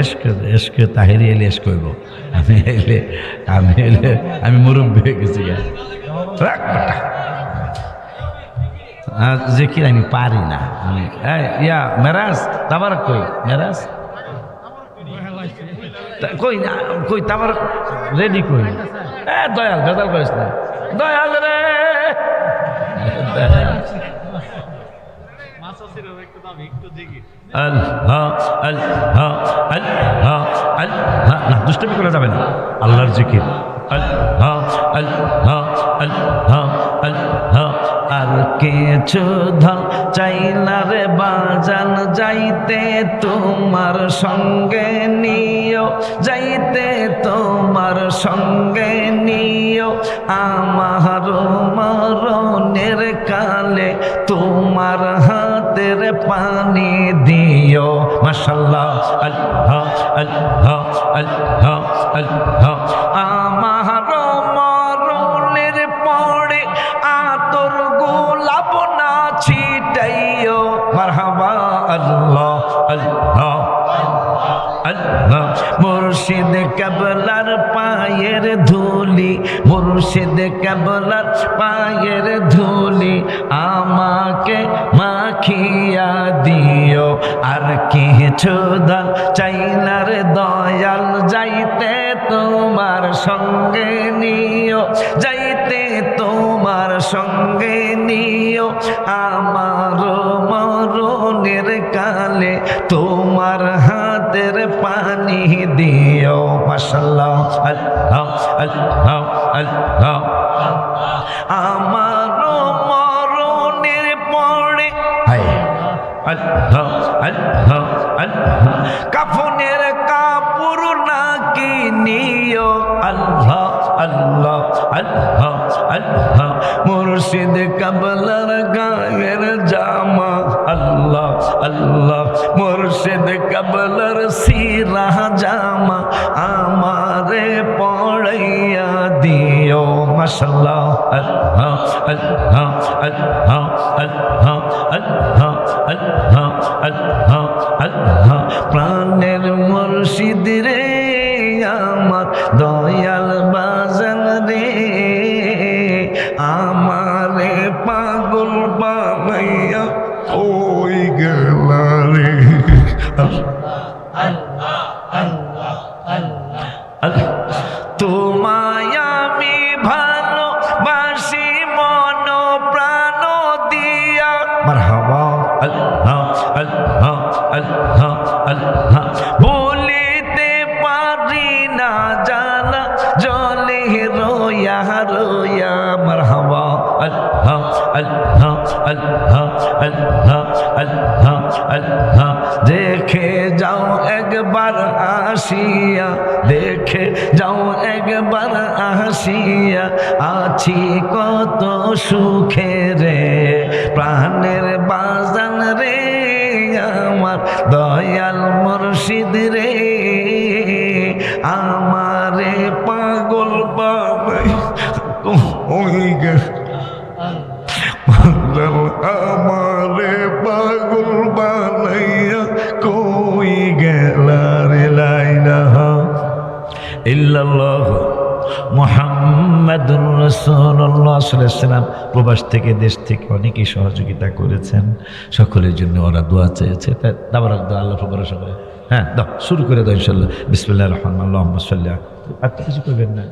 SK SK Tahiri এলে S কইব। আমি এলে আমি এলে, আমি মুরব্বী হয়ে গেছি। আর জিকির আমি পারি না। আমি ইয়া, মেরাজ তাবার কই? মেরাজ? কই না, কই তাবার রেডি কই? এ, দয়াল বেদাল করিস না। দয়াল রে দয়াল। আল্লাহ আল্লাহ আল্লাহ আল্লাহ দুষ্টমি করা যাবে না আল্লাহর জিকির আর কিছু ধন চাই না রে বাজান যাইতে তোমার সঙ্গে নিও যাইতে তোমার সঙ্গে নিও আমার মরণের কালে পানি দিও মাশাল্লাহ আল্লাহ আল্লাহ আল্লাহ আল্লাহ। আমার মরণের পরে আতর গোলাপ না ছিটাইও, মারহাবা, আল্লাহ আল্লাহ আল্লাহ। মুর্শিদ কাবলার পায়ের ধুলি, মুর্শিদ কাবলার পায়ের ধুলি, আমাকে আর কিছু দান চাইনার দয়াল, যাইতে তোমার সঙ্গে নিও, যাইতে তোমার সঙ্গে নিও। আমার মরণের কালে তোমার হাতের পানি দিও মাশাল্লাহ আল্লাহ আল্লাহ আল্লাহ। আমার মরণের পরে আল্লাহ। কাফনের কাপড় নাকি নিও? আল্লাহ আল্লাহ আল্লাহ আল্লাহ। মুর্শিদ কাবলার গায়ের জামা। আল্লাহ আল্লাহ। মুর্শিদ কাবলার সিরা জামা আমারে পড়াইয়া দিও। মাশাল্লাহ আল্লাহ আল্লাহ আল্লাহ আল্লাহ আল্লাহ আল্লাহ। আল্লাহ আল্লাহ প্রাণের মুর্শিদ রে আমার দয়াল বাজান রে আমারে পাগল বানাইয়া ওই গেলা রে তোমায় আল্লাহ আল্লাহ আল্লাহ বলিতে পারি না জানা, জলে রোয়া রোয়া মারহাবা। আল্লাহ আল্লাহ আল্লাহ আল্লাহ আল্লাহ আল্লাহ। দেখে যাও একবার আসিয়া, দেখে যাও একবার আসিয়া, আছি কত সুখে রে। প্রাণের বাজান রে আমার দয়াল মুর্শিদ রে আমারে পাগল বাবাই মোহাম্মদুর রসুল্লাহ সাল্লাম প্রবাস থেকে, দেশ থেকে অনেকেই সহযোগিতা করেছেন। সকলের জন্য ওরা দোয়া চেয়েছে। তারপর দাবার দোয়া আল্লাহ ভরসা করে হ্যাঁ দাও, শুরু করে দাও ইনশাল্লাহ বিসমুল্লাহ রহমান আল্লাহ সাল্লাহ আর কিছু করবেন না।